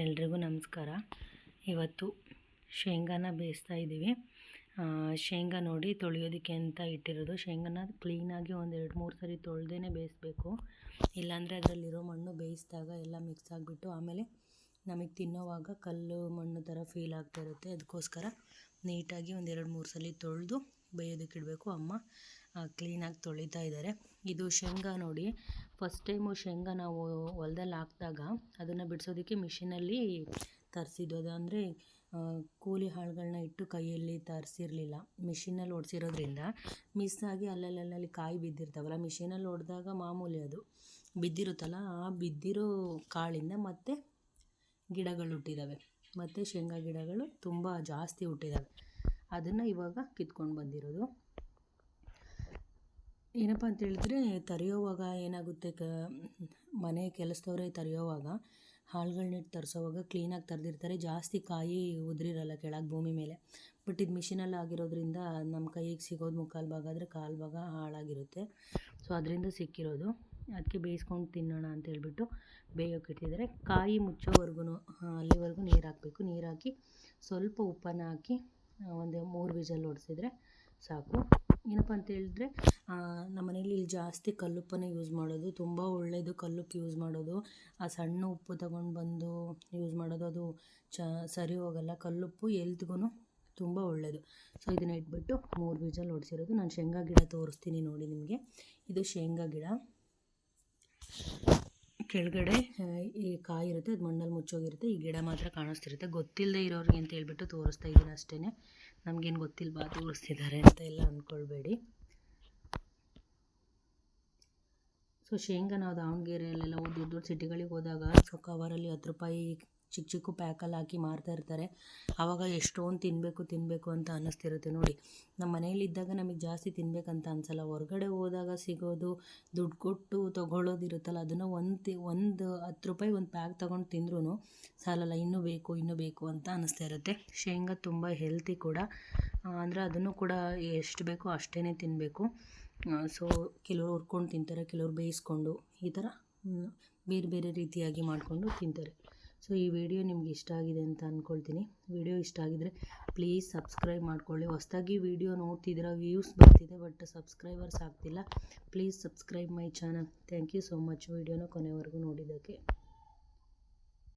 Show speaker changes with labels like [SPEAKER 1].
[SPEAKER 1] ಎಲ್ರಿಗೂ ನಮಸ್ಕಾರ. ಇವತ್ತು ಶೇಂಗಾನ ಬೇಯಿಸ್ತಾ ಇದ್ದೀವಿ. ಶೇಂಗಾ ನೋಡಿ ತೊಳೆಯೋದಕ್ಕೆ ಅಂತ ಇಟ್ಟಿರೋದು? ಶೇಂಗಾನ ಕ್ಲೀನಾಗಿ ಒಂದು ಎರಡು ಮೂರು ಸರಿ ತೊಳೆದೇ ಬೇಯಿಸ್ಬೇಕು. ಇಲ್ಲಾಂದರೆ ಅದರಲ್ಲಿರೋ ಮಣ್ಣು ಬೇಯಿಸಿದಾಗ ಎಲ್ಲ ಮಿಕ್ಸ್ ಆಗಿಬಿಟ್ಟು ಆಮೇಲೆ ನಮಗೆ ತಿನ್ನೋವಾಗ ಕಲ್ಲು ಮಣ್ಣು ಥರ ಫೀಲ್ ಆಗ್ತಾ ಇರುತ್ತೆ. ಅದಕ್ಕೋಸ್ಕರ ನೀಟಾಗಿ ಒಂದು ಎರಡು ಮೂರು ಸಲ ತೊಳೆದು ಬೇಯೋದಕ್ಕೆ ಇಡಬೇಕು. ಅಮ್ಮ ಕ್ಲೀನಾಗಿ ತೊಳಿತಾ ಇದ್ದಾರೆ ಇದು ಶೇಂಗಾ ನೋಡಿ ಫಸ್ಟ್ ಟೈಮು ಶೇಂಗಾ ನಾವು ಹೊಲ್ದಲ್ಲಿ ಹಾಕಿದಾಗ ಅದನ್ನು ಬಿಡಿಸೋದಕ್ಕೆ ಮಿಷಿನಲ್ಲಿ ತರಿಸಿದ್ದು. ಅದು ಅಂದರೆ ಕೂಲಿ ಹಾಳುಗಳನ್ನ ಇಟ್ಟು ಕೈಯಲ್ಲಿ ತರಿಸಿರಲಿಲ್ಲ. ಮಿಷಿನಲ್ಲಿ ಓಡಿಸಿರೋದ್ರಿಂದ ಮಿಸ್ ಆಗಿ ಅಲ್ಲಲ್ಲಲ್ಲಿ ಕಾಯಿ ಬಿದ್ದಿರ್ತಾವಲ್ಲ ಮಿಷಿನಲ್ಲಿ ಹೊಡೆದಾಗ ಮಾಮೂಲಿ ಅದು ಬಿದ್ದಿರುತ್ತಲ್ಲ, ಆ ಬಿದ್ದಿರೋ ಕಾಳಿಂದ ಮತ್ತೆ ಗಿಡಗಳು ಹುಟ್ಟಿದ್ದಾವೆ ಮತ್ತು ಶೇಂಗಾ ಗಿಡಗಳು ತುಂಬ ಜಾಸ್ತಿ ಹುಟ್ಟಿದ್ದಾವೆ ಅದನ್ನು ಇವಾಗ ಕಿತ್ಕೊಂಡು ಬಂದಿರೋದು. ಏನಪ್ಪ ಅಂತ ಹೇಳಿದ್ರೆ ತರೆಯೋವಾಗ ಏನಾಗುತ್ತೆ ಕ, ಮನೆ ಕೆಲಸದವರೇ ತರೆಯೋವಾಗ ಹಾಳುಗಳನ್ನಿಟ್ಟು ತರಿಸೋವಾಗ ಕ್ಲೀನಾಗಿ ತರೆದಿರ್ತಾರೆ. ಜಾಸ್ತಿ ಕಾಯಿ ಉದುರಿರಲ್ಲ ಕೆಳಗೆ ಭೂಮಿ ಮೇಲೆ. ಬಟ್ ಇದು ಮಿಷಿನಲ್ಲಿ ಆಗಿರೋದ್ರಿಂದ ನಮ್ಮ ಕೈಗೆ ಸಿಗೋದು ಮುಕ್ಕಾಲು ಭಾಗ ಆದರೆ ಕಾಲು ಭಾಗ ಹಾಳಾಗಿರುತ್ತೆ. ಸೊ ಅದರಿಂದ ಸಿಕ್ಕಿರೋದು. ಅದಕ್ಕೆ ಬೇಯಿಸ್ಕೊಂಡು ತಿನ್ನೋಣ ಅಂತ ಹೇಳ್ಬಿಟ್ಟು ಬೇಯೋಕೆ ಇಟ್ಟಿದ್ದಾರೆ ಕಾಯಿ ಮುಚ್ಚೋವರೆಗೂ ಅಲ್ಲಿವರೆಗೂ ನೀರು ಹಾಕಬೇಕು. ನೀರು ಹಾಕಿ ಸ್ವಲ್ಪ ಉಪ್ಪನ್ನು ಹಾಕಿ ಒಂದು ಮೂರು ವಿಜಲ್ ಹೊಡೆಸಿದ್ರೆ ಸಾಕು. ಏನಪ್ಪ ಅಂತ ಹೇಳಿದ್ರೆ ನಮ್ಮ ಮನೇಲಿ ಇಲ್ಲಿ ಜಾಸ್ತಿ ಕಲ್ಲುಪ್ಪನ್ನೇ ಯೂಸ್ ಮಾಡೋದು, ತುಂಬ ಒಳ್ಳೆಯದು ಕಲ್ಲುಪ್ಪು ಯೂಸ್ ಮಾಡೋದು. ಆ ಸಣ್ಣ ಉಪ್ಪು ತಗೊಂಡು ಬಂದು ಯೂಸ್ ಮಾಡೋದು, ಅದು ಚ, ಸರಿ ಹೋಗಲ್ಲ. ಕಲ್ಲುಪ್ಪು ಎಲ್ತ್ಗೂ ತುಂಬ ಒಳ್ಳೆಯದು ಸೊ ಇದನ್ನು ಇಟ್ಬಿಟ್ಟು ಮೂರು ಬೀಜಲ್ಲಿ ಹೊಡಿಸಿರೋದು ನಾನು ಶೇಂಗಾ ಗಿಡ ತೋರಿಸ್ತೀನಿ ನೋಡಿ ನಿಮಗೆ. ಇದು ಶೇಂಗಾ ಗಿಡ. ಕೆಳಗಡೆ ಈ ಕಾಯಿ ಇರುತ್ತೆ, ಅದು ಮಣ್ಣಲ್ಲಿ ಮುಚ್ಚೋಗಿರುತ್ತೆ, ಈ ಗಿಡ ಮಾತ್ರ ಕಾಣಿಸ್ತಿರುತ್ತೆ. ಗೊತ್ತಿಲ್ಲದೆ ಇರೋರಿಗೆ ಅಂತ ಹೇಳ್ಬಿಟ್ಟು ತೋರಿಸ್ತಾ ಇದ್ದೀನಿ ಅಷ್ಟೇ ನಮಗೇನು ಬಾ ತೋರಿಸ್ತಿದ್ದಾರೆ ಅಂತ ಎಲ್ಲ ಅಂದ್ಕೊಳ್ಬೇಡಿ ಸೊ ಶೇಂಗಾ ನಾವು ದಾವಣಗೆರೆಯಲ್ಲೆಲ್ಲ ದೊಡ್ಡ ದೊಡ್ಡ ಸಿಟಿಗಳಿಗೆ ಹೋದಾಗ, ಸೊ ಕವರಲ್ಲಿ ಹತ್ತು ರೂಪಾಯಿ ಚಿಕ್ಕ ಚಿಕ್ಕ ಪ್ಯಾಕಲ್ಲಿ ಹಾಕಿ ಮಾರ್ತಾ ಇರ್ತಾರೆ. ಆವಾಗ ಎಷ್ಟೊಂದು ತಿನ್ನಬೇಕು ತಿನ್ನಬೇಕು ಅಂತ ಅನ್ನಿಸ್ತಿರುತ್ತೆ ನೋಡಿ. ನಮ್ಮ ಮನೇಲಿದ್ದಾಗ ನಮಗೆ ಜಾಸ್ತಿ ತಿನ್ನಬೇಕಂತ ಅನ್ಸಲ್ಲ. ಹೊರಗಡೆ ಹೋದಾಗ ಸಿಗೋದು ದುಡ್ಡು ಕೊಟ್ಟು ತೊಗೊಳ್ಳೋದಿರುತ್ತಲ್ಲ ಅದನ್ನು ಒಂದು ಒಂದು ಹತ್ತು ರೂಪಾಯಿ ಒಂದು ಪ್ಯಾಕ್ ತೊಗೊಂಡು ತಿಂದ್ರೂ ಸಾಲಲ್ಲ, ಇನ್ನೂ ಬೇಕು ಇನ್ನೂ ಬೇಕು ಅಂತ ಅನ್ನಿಸ್ತಾ ಇರುತ್ತೆ. ಶೇಂಗಾ ತುಂಬ ಹೆಲ್ತಿ ಕೂಡ. ಅಂದರೆ ಅದನ್ನು ಕೂಡ ಎಷ್ಟು ಬೇಕೋ ಅಷ್ಟೇ ತಿನ್ನಬೇಕು ಸೊ ಕೆಲವರು ಹುರ್ಕೊಂಡು ತಿಂತಾರೆ, ಕೆಲವರು ಬೇಯಿಸ್ಕೊಂಡು ಈ ಥರ ಬೇರೆ ಬೇರೆ ರೀತಿಯಾಗಿ ಮಾಡಿಕೊಂಡು ತಿಂತಾರೆ. ಸೊ, ಈ ವಿಡಿಯೋ ನಿಮ್ಗೆ ಇಷ್ಟ ಆಗಿದೆ ಅಂತ ಅಂದ್ಕೊಳ್ತೀನಿ ವಿಡಿಯೋ ಇಷ್ಟ ಆಗಿದರೆ ಪ್ಲೀಸ್ ಸಬ್ಸ್ಕ್ರೈಬ್ ಮಾಡ್ಕೊಳ್ಳಿ. ಹೊಸದಾಗಿ ವಿಡಿಯೋ ನೋಡ್ತಿದ್ದೀರಾ ವ್ಯೂಸ್ ಬರ್ತಿದೆ ಬಟ್ ಸಬ್ಸ್ಕ್ರೈಬರ್ಸ್ ಆಗ್ತಿಲ್ಲ please subscribe my channel thank you so much ವಿಡಿಯೋನ ಕೊನೆವರೆಗೂ ನೋಡಿದ್ದಕ್ಕೆ.